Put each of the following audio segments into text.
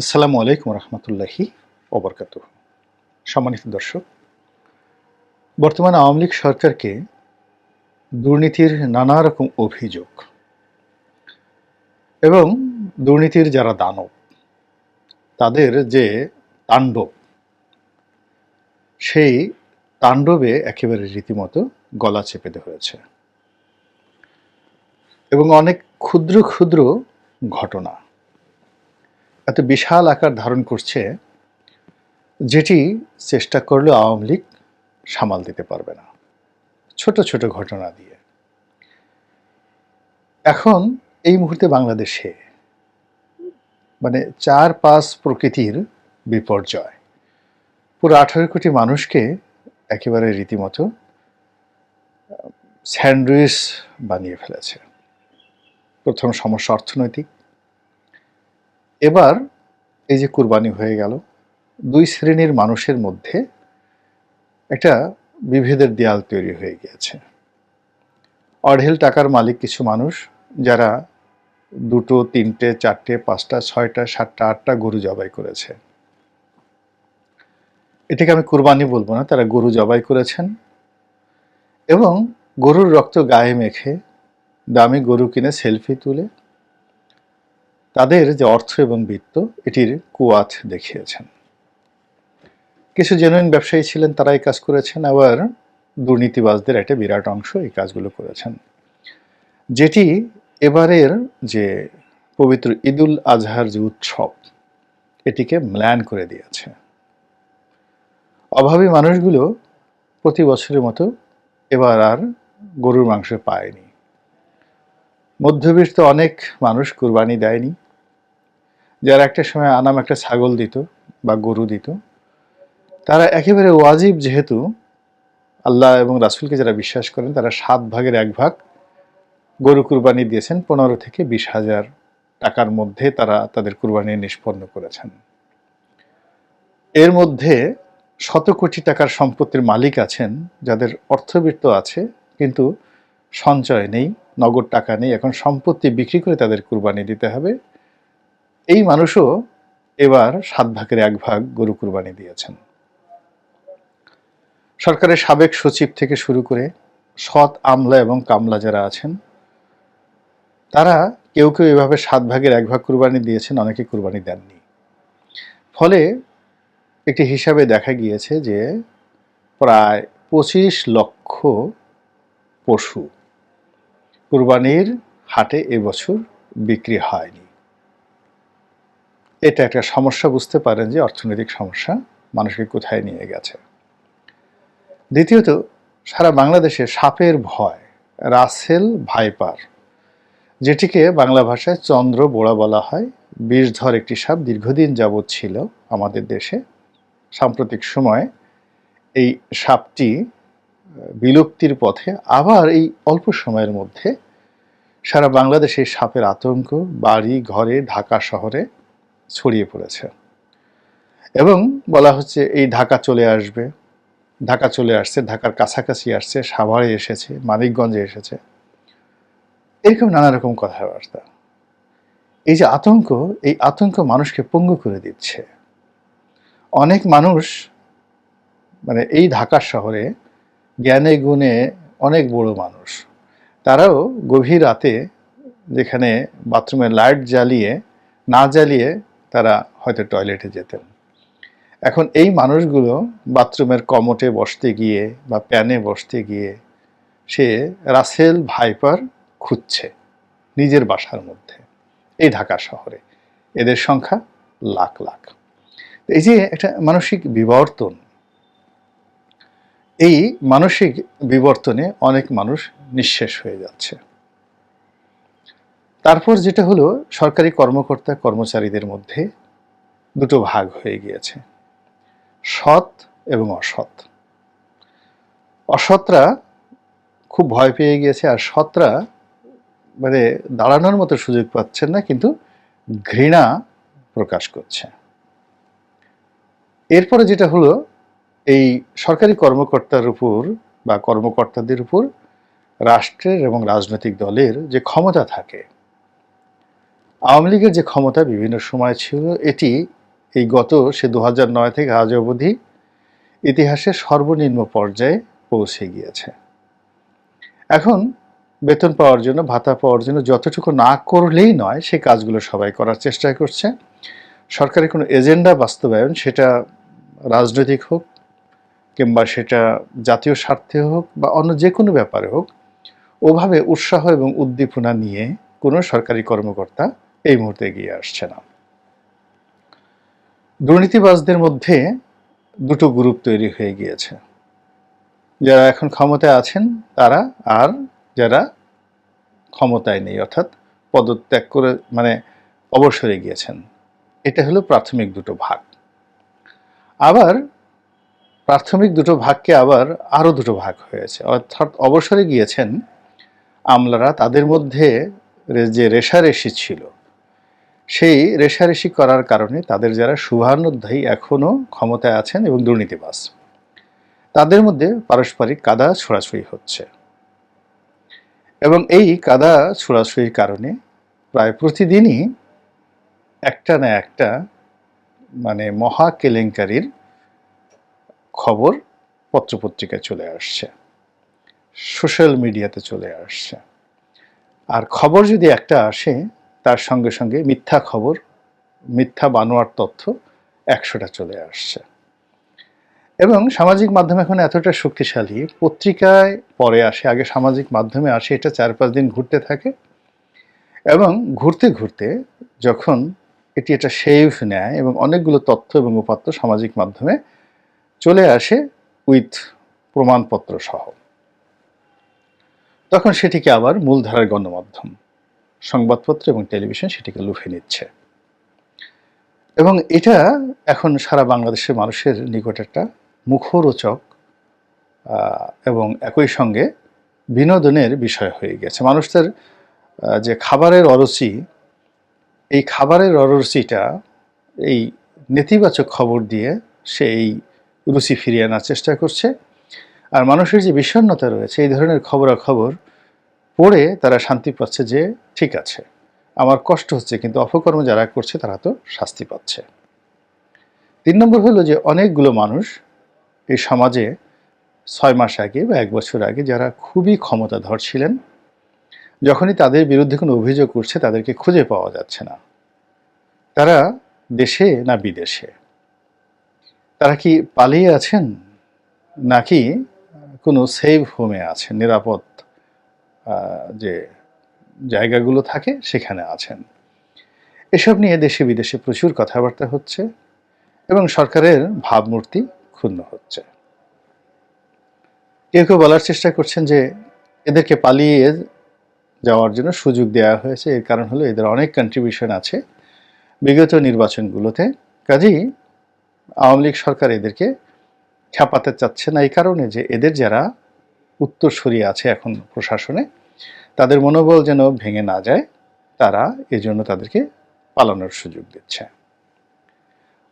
আসসালামু আলাইকুম রহমতুল্লাহি ওবরকাত সম্মানিত দর্শক, বর্তমান আওয়ামী লীগ সরকারকে দুর্নীতির নানা রকম অভিযোগ এবং দুর্নীতির যারা দানব, তাদের যে তাণ্ডব, সেই তাণ্ডবে একেবারে রীতিমতো গলা চেপে দেওয়া হয়েছে এবং অনেক ক্ষুদ্র ক্ষুদ্র ঘটনা এত বিশাল আকার ধারণ করছে যেটি চেষ্টা করলেও আওয়ামী লীগ সামাল দিতে পারবে না। ছোট ছোট ঘটনা দিয়ে। এখন এই মুহূর্তে বাংলাদেশে মানে চার পাঁচ প্রকৃতির বিপর্যয়। পুরো আঠারো কোটি মানুষকে একেবারে রীতিমতো স্যান্ডউইচ বানিয়ে ফেলেছে। প্রথম সমস্যা অর্থনৈতিক এবার এই যে কুরবানি হয়ে গেল, দুই শ্রেণির মানুষের মধ্যে একটা বিভেদের দেয়াল তৈরি হয়ে গিয়েছে। অঢেল টাকার মালিক কিছু মানুষ যারা দুটো, তিনটে, চারটে, পাঁচটা, ছয়টা, সাতটা, আটটা গরু জবাই করেছে। এটাকে আমি কুরবানি বলব না, তারা গরু জবাই করেছেন এবং গরুর রক্ত গায়ে মেখে দামি গরু কিনে সেলফি তুলে তাদের যে অর্থ এবং বৃত্ত, এটির কুয়াত দেখিয়েছেন। কিছু জেনুইন ব্যবসায়ী ছিলেন, তারা এই কাজ করেছেন। আবার দুর্নীতিবাজদের একটা বিরাট অংশ এই কাজগুলো করেছেন। যেটি এবারের যে পবিত্র ঈদুল আজহার যে উৎসব, এটিকে ম্লান করে দিয়েছে। অভাবী মানুষগুলো প্রতি বছরের মতো এবার আর গরুর মাংস পায়নি। মধ্যবিত্ত অনেক মানুষ কুরবানি দেয়নি। যারা একটা সময় আনাম একটা ছাগল দিত বা গরু দিত, তারা একেবারে ওয়াজিব যেহেতু আল্লাহ এবং রাসুলকে যারা বিশ্বাস করেন, তারা সাত ভাগের এক ভাগ গরু কুরবানি দিয়েছেন, পনেরো থেকে বিশ হাজার টাকার মধ্যে তারা তাদের কুরবানি নিষ্পন্ন করেছেন। এর মধ্যে শত কোটি টাকার সম্পত্তির মালিক আছেন, যাদের অর্থবৃত্ত আছে, কিন্তু সঞ্চয় নেই, নগদ টাকা নেই, এখন সম্পত্তি বিক্রি করে তাদের কুরবানি দিতে হবে। এই মানুষও এবার সাত ভাগের এক ভাগ গরু কুরবানি দিয়েছেন। সরকারের সাবেক সচিব থেকে শুরু করে সৎ আমলা এবং কামলা যারা আছেন, তারা কেউ কেউ এভাবে সাত ভাগের এক ভাগ কুরবানি দিয়েছেন, অনেকে কুরবানি দেননি। ফলে একটি হিসাবে দেখা গিয়েছে যে প্রায় পঁচিশ লক্ষ পশু কুরবানির হাটে এবছর বিক্রি হয়নি। এটা একটা সমস্যা, বুঝতে পারেন যে অর্থনৈতিক সমস্যা মানুষকে কোথায় নিয়ে গেছে। দ্বিতীয়ত, সারা বাংলাদেশে সাপের ভয়, রাসেল ভাইপার, যেটিকে বাংলা ভাষায় চন্দ্র বোড়া বলা হয় বিষধর একটি সাপ দীর্ঘদিন যাবৎ ছিল আমাদের দেশে। সাম্প্রতিক সময়ে এই সাপটি বিলুপ্তির পথে আবার এই অল্প সময়ের মধ্যে সারা বাংলাদেশে সাপের আতঙ্ক, বাড়ি, ঘরে, ঢাকা শহরে ছড়িয়ে পড়েছে। এবং বলা হচ্ছে এই ঢাকা চলে আসবে। ঢাকা চলে আসছে, ঢাকার কাছাকাছি আসছে, সাভারে এসেছে, মানিকগঞ্জে এসেছে। এরকম নানা রকম কথাবার্তা। এই যে আতঙ্ক, এই আতঙ্ক মানুষকে পঙ্গু করে দিচ্ছে। অনেক মানুষ মানে এই ঢাকা শহরে জ্ঞানে গুণে অনেক বড় মানুষ। তারাও গভীর রাতে যেখানে বাথরুমে লাইট জ্বালিয়ে, না জ্বালিয়ে তারা হয়তো টয়লেটে যেতেন। এখন এই মানুষগুলো বাথরুমের কমটে বসতে গিয়ে বা প্যানে বসতে গিয়ে সে রাসেল ভাইপার খুঁজছে নিজের বাসার মধ্যে, এই ঢাকা শহরে। এদের সংখ্যা লাখ লাখ। এই যে একটা মানসিক বিবর্তন, এই মানসিক বিবর্তনে অনেক মানুষ নিঃশেষ হয়ে যাচ্ছে। তারপর যেটা হলো, সরকারি কর্মকর্তা কর্মচারীদের মধ্যে দুটো ভাগ হয়ে গিয়েছে। সৎ এবং অসৎ। অসৎরা খুব ভয় পেয়ে গিয়েছে, আর সৎরা মানে দাঁড়ানোর মতো সুযোগ পাচ্ছেন না, কিন্তু ঘৃণা প্রকাশ করছে। এরপরে যেটা হলো, এই সরকারি কর্মকর্তার উপর বা কর্মকর্তাদের উপর রাষ্ট্রের এবং রাজনৈতিক দলের যে ক্ষমতা থাকে আওয়ামী লীগের যে ক্ষমতা বিভিন্ন সময় ছিল, এটি এই গত সে দু নয় থেকে আজ অবধি ইতিহাসের সর্বনিম্ন পর্যায়ে পৌঁছে গিয়েছে। এখন বেতন পাওয়ার জন্য, ভাতা পাওয়ার জন্য যতটুকু না করলেই নয় সেই কাজগুলো সবাই করার চেষ্টা করছে। সরকারের কোনো এজেন্ডা বাস্তবায়ন, সেটা রাজনৈতিক হোক কিংবা সেটা জাতীয় স্বার্থে হোক বা অন্য যে কোনো ব্যাপারে হোক, ওভাবে উৎসাহ এবং উদ্দীপনা নিয়ে কোনো সরকারি কর্মকর্তা এই মুহূর্তে এগিয়ে আসছে না। দুর্নীতিবাজদের মধ্যে দুটো গ্রুপ তৈরি হয়ে গিয়েছে। যারা এখন ক্ষমতায় আছেন, তারা আর যারা ক্ষমতায় নেই, অর্থাৎ পদত্যাগ করে মানে অবসরে গিয়েছেন। এটা হলো প্রাথমিক দুটো ভাগ। আবার প্রাথমিক দুটো ভাগকে আবার আরও দুটো ভাগ হয়েছে। অর্থাৎ অবসরে গিয়েছেন আমলারা, তাদের মধ্যে যে রেশারেশি ছিল সেই রেশারেশি করার কারণে তাদের যারা শুভানুধ্যায়ী এখনও ক্ষমতায় আছেন এবং দুর্নীতিবাস তাদের মধ্যে পারস্পরিক কাদা ছোড়াছুড়ি হচ্ছে। এবং এই কাদা ছোড়াছুড়ির কারণে প্রায় প্রতিদিনই একটা না একটা মানে মহা কেলেঙ্কারির খবর পত্রপত্রিকায় চলে আসছে, সোশ্যাল মিডিয়াতে চলে আসছে। আর খবর যদি একটা আসে তার সঙ্গে সঙ্গে মিথ্যা খবর, মিথ্যা বানোয়ার তথ্য একশোটা চলে আসছে। এবং সামাজিক মাধ্যম এখন এতটা শক্তিশালী, পত্রিকায় পরে আসে, আগে সামাজিক মাধ্যমে আসে, এটা চার পাঁচ দিন ঘুরতে থাকে। এবং ঘুরতে ঘুরতে যখন এটি এটা শেভ নেয় এবং অনেকগুলো তথ্য এবং উপাত্ত সামাজিক মাধ্যমে চলে আসে উইথ প্রমাণপত্র সহ। তখন সেটিকে আবার মূলধারার গণমাধ্যম সংবাদপত্র এবং টেলিভিশন সেটিকে লুফে নিচ্ছে। এবং এটা এখন সারা বাংলাদেশের মানুষের নিকট একটা মুখরোচক এবং একই সঙ্গে বিনোদনের বিষয় হয়ে গেছে। মানুষ তার যে খাবারের অরুচি, এই খাবারের অরুচিটা, এই নেতিবাচক খবর দিয়ে সে এই রুচি ফিরিয়ে আনার চেষ্টা করছে। আর মানুষের যে বিষণ্ণতা রয়েছে, এই ধরনের খবরাখবর পড়ে তারা শান্তি পাচ্ছে যে ঠিক আছে। আমার কষ্ট হচ্ছে কিন্তু অপকর্ম যারা করছে তারা তো শাস্তি পাচ্ছে। তিন নম্বর হলো যে অনেকগুলো মানুষ এই সমাজে ছয় মাস আগে বা এক বছর আগে যারা খুবই ক্ষমতাধর ছিলেন, যখনই তাদের বিরুদ্ধে কোনো অভিযোগ করছে তাদেরকে খুঁজে পাওয়া যাচ্ছে না। তারা দেশে না বিদেশে? তারা কি পালিয়ে আছেন? নাকি কোনো সেভ হোমে আছেন, নিরাপদ যে জায়গাগুলো থাকে, সেখানে আছেন। এসব নিয়ে দেশে বিদেশে প্রচুর কথাবার্তা হচ্ছে এবং সরকারের ভাবমূর্তি ক্ষুণ্ণ হচ্ছে। কেউ কেউ বলার চেষ্টা করছেন যে এদেরকে পালিয়ে যাওয়ার জন্য সুযোগ দেওয়া হয়েছে। এর কারণ হলো এদের অনেক কন্ট্রিবিউশন আছে বিগত নির্বাচনগুলোতে। কাজেই আওয়ামী লীগ সরকার এদেরকে খেপাতে চাচ্ছে না। এই কারণে যে এদের যারা উত্তরসূরি আছে এখন প্রশাসনে। তাদের মনোবল যেন ভেঙে না যায়, তারা এজন্য তাদেরকে পালানোর সুযোগ দিচ্ছে।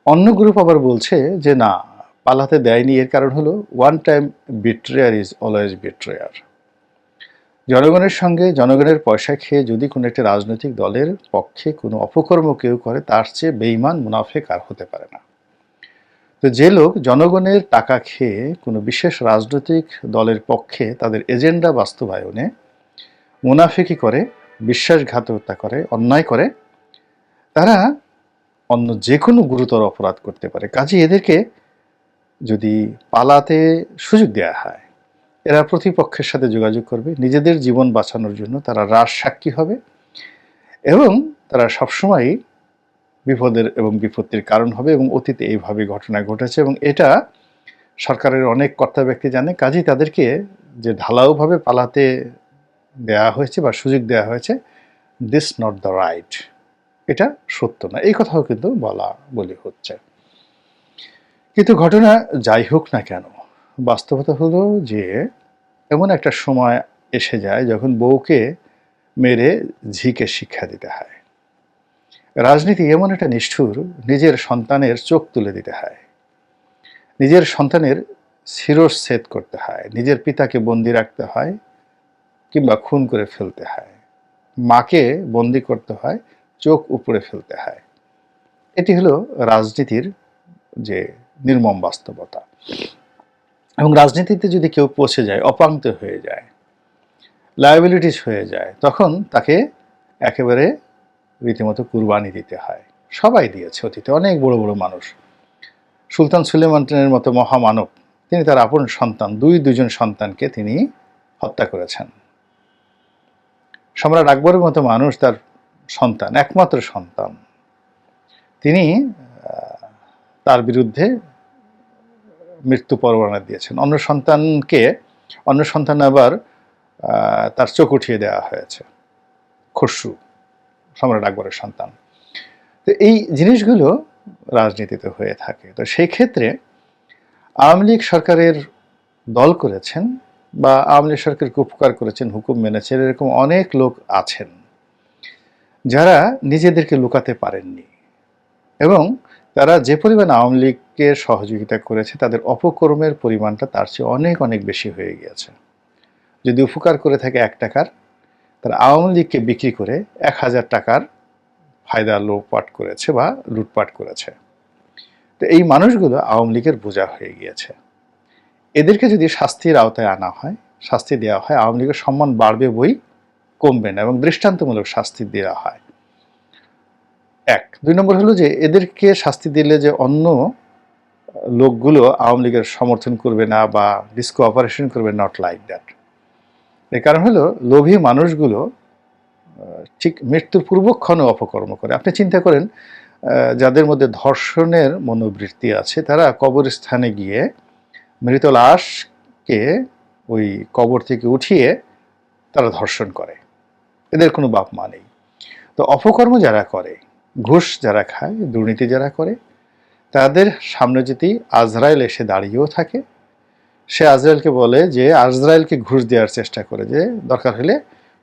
অন্য গ্রুপ আবার বলছে যে, না, পালাতে দেয়নি। এর কারণ হলো one time betrayer is always betrayer জনগণের সঙ্গে জনগণের পয়সা খেয়ে যদি কোনো একটি রাজনৈতিক দলের পক্ষে কোনো অপকর্ম কেউ করে, তার চেয়ে বেইমান মুনাফেক আর হতে পারে না। তো যে লোক জনগণের টাকা খেয়ে কোনো বিশেষ রাজনৈতিক দলের পক্ষে তাদের এজেন্ডা বাস্তবায়নে মুনাফিকি করে, বিশ্বাসঘাতকতা করে, অন্যায় করে, তারা অন্য যে কোনো গুরুতর অপরাধ করতে পারে। কাজে এদেরকে যদি পালাতে সুযোগ দেওয়া হয়, এরা প্রতিপক্ষের সাথে যোগাযোগ করবে, নিজেদের জীবন বাঁচানোর জন্য তারা রাস সাক্ষী হবে এবং তারা সবসময় বিপদের এবং বিপত্তির কারণ হবে এবং অতীতে এইভাবে ঘটনা ঘটেছে এবং এটা সরকারের অনেক কর্তা ব্যক্তি জানে, কাজেই তাদেরকে যে ঢালাওভাবে পালাতে দেয়া হয়েছে বা সুযোগ দেওয়া হয়েছে দিস নট দ্য রাইট এটা সত্য না। এই কথাও কিন্তু বলা, বলি হচ্ছে। কিন্তু ঘটনা যাই হোক না কেন, বাস্তবতা হলো যে এমন একটা সময় এসে যায় যখন বউকে মেরে ঝিকে শিক্ষা দিতে হয়। রাজনীতি এমন একটা নিষ্ঠুর, নিজের সন্তানের চোখ তুলে দিতে হয়। নিজের সন্তানের শিরচ্ছেদ করতে হয়, নিজের পিতাকে বন্দি রাখতে হয় কিংবা খুন করে ফেলতে হয়। মাকে বন্দি করতে হয়, চোখ উপরে ফেলতে হয়। এটি হলো রাজনীতির যে নির্মম বাস্তবতা। এবং রাজনীতিতে যদি কেউ পৌঁছে যায় অপাঙ্ক্ত হয়ে যায় লায়াবিলিটিস হয়ে যায়, তখন তাকে একেবারে রীতিমতো কুরবানি দিতে হয়। সবাই দিয়েছে অতীতে, অনেক বড় বড় মানুষ। সুলতান সুলেমানের মতো মহামানব, তিনি তার আপন সন্তান, দুই দুজন সন্তানকে তিনি হত্যা করেছেন। সম্রাট আকবরের মতো মানুষ তার সন্তান, একমাত্র সন্তান। তিনি তার বিরুদ্ধে মৃত্যু পরোয়ানা দিয়েছেন। অন্য সন্তানকে, অন্য সন্তান আবার তার চোখ উঠিয়ে দেওয়া হয়েছে। খসরু। সম্রাট আকবরের সন্তান। তো এই জিনিসগুলো রাজনীতিতে হয়ে থাকে। তো সেই ক্ষেত্রে আওয়ামী লীগ সরকারের দল করেছেন বা আওয়ামী লীগ সরকারকে উপকার করেছেন, হুকুম মেনেছেন, এরকম অনেক লোক আছেন যারা নিজেদেরকে লুকাতে পারেননি এবং তারা যে পরিমাণ আওয়ামী লীগকে সহযোগিতা করেছে, তাদের অপকর্মের পরিমাণটা তার চেয়ে অনেক অনেক বেশি হয়ে গিয়েছে। যদি উপকার করে থাকে এক টাকার তারা আওয়ামী লীগকে বিক্রি করে এক হাজার টাকার ফায়দা লোপাট করেছে বা লুটপাট করেছে। তো এই মানুষগুলো আওয়ামী লীগের বোঝা হয়ে গিয়েছে। এদেরকে যদি শাস্তির আওতায় আনা হয়, শাস্তি দেওয়া হয়, আওয়ামী লীগের সম্মান বাড়বে বই কমবে না এবং দৃষ্টান্তমূলক শাস্তি দেওয়া হয়। এক। দুই নম্বর হলো যে এদেরকে শাস্তি দিলে যে অন্য লোকগুলো আওয়ামী লীগের সমর্থন করবে না বা ডিসকো অপারেশন করবে নট লাইক দ্যাট এর কারণ হলো, লোভী মানুষগুলো ঠিক মৃত্যুর পূর্বক্ষণে অপকর্ম করে। আপনি চিন্তা করেন যাদের মধ্যে ধর্ষণের মনোবৃত্তি আছে, তারা কবরস্থানে গিয়ে মৃত লাশকে ওই কবর থেকে উঠিয়ে তারা ধর্ষণ করে। এদের কোনো বাপ মা নেই। তো অপকর্ম যারা করে, ঘুষ যারা খায়, দুর্নীতি যারা করে, তাদের সামনে যদি আজরাইল এসে দাঁড়িয়েও থাকে সে আজরাইলকে বলে যে আজরাইলকে ঘুষ দেওয়ার চেষ্টা করে, যে দরকার হলে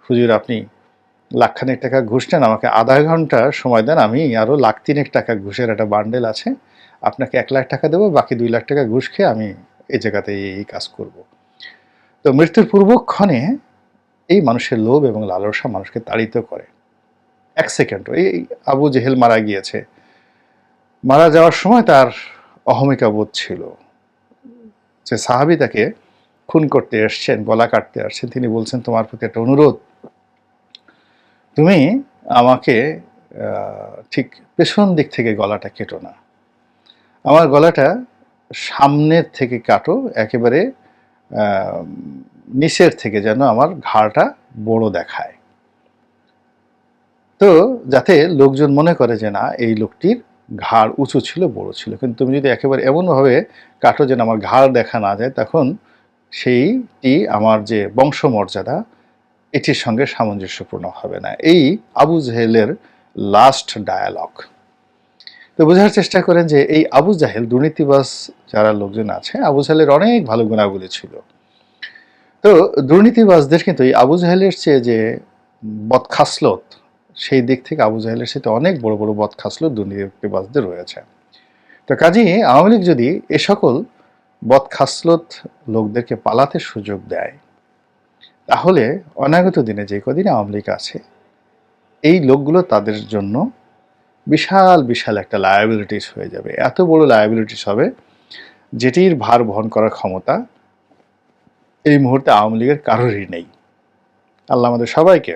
হুজুর আপনি লাখখানেক টাকা ঘুষ নেন, আমাকে আধা ঘণ্টা সময় দেন, আমি আরও লাখ তিনেক টাকা ঘুষের একটা বান্ডেল আছে, আপনাকে এক লাখ টাকা দেবো, বাকি দুই লাখ টাকা ঘুষ খেয়ে আমি এই জায়গাতে এই কাজ করব। তো মৃত্যুর পূর্বক্ষণে এই মানুষের লোভ এবং লালসা মানুষকে তাড়িত করে। এক সেকেন্ড এই আবু জেহেল মারা গিয়েছে। মারা যাওয়ার সময় তার অহমিকা বোধ ছিল। যে সাহাবি তাকে খুন করতে এসছেন গলা কাটতে আসছেন, তিনি বলছেন, তোমার প্রতি একটা অনুরোধ। তুমি আমাকে ঠিক পেছন দিক থেকে গলাটা কেটো না। আমার গলাটা সামনের থেকে কাটো, একেবারে নিচের থেকে যেন আমার ঘাড়টা বড় দেখায়। তো যাতে লোকজন মনে করে যে না, এই লোকটির ঘাড় উঁচু ছিল, বড় ছিল। কিন্তু তুমি যদি একেবারে এমনভাবে কাটো যেন আমার ঘাড় দেখা না যায়, তখন সেইটি আমার যে বংশমর্যাদা, এটির সঙ্গে সামঞ্জস্যপূর্ণ হবে না। এই আবু জাহেলের লাস্ট ডায়ালগ তো বোঝার চেষ্টা করেন যে, এই আবু জাহেল দুর্নীতিবাস যারা লোকজন আছে, আবু জাহেলের অনেক ভালো গুণাবলী ছিল। তো দুর্নীতিবাজদের কিন্তু এই আবু জাহেলের চেয়ে যে বদখাসলত সেই দিক থেকে আবু জাহেলের সাথে অনেক বড় বড় বদখাসলত দুর্নীতিবাজদের রয়েছে। তো কাজেই আওয়ামী লীগ যদি এ সকল বদখাসলত লোকদেরকে পালাতে সুযোগ দেয়, তাহলে অনাগত দিনে যে কদিন আওয়ামী লীগ আছে, এই লোকগুলো তাদের জন্য বিশাল বিশাল একটা লায়াবিলিটিস হয়ে যাবে। এত বড় লায়াবিলিটিস হবে যেটির ভার বহন করার ক্ষমতা এই মুহূর্তে আওয়ামী লীগের কারোরই নেই। আল্লাহ আমাদের সবাইকে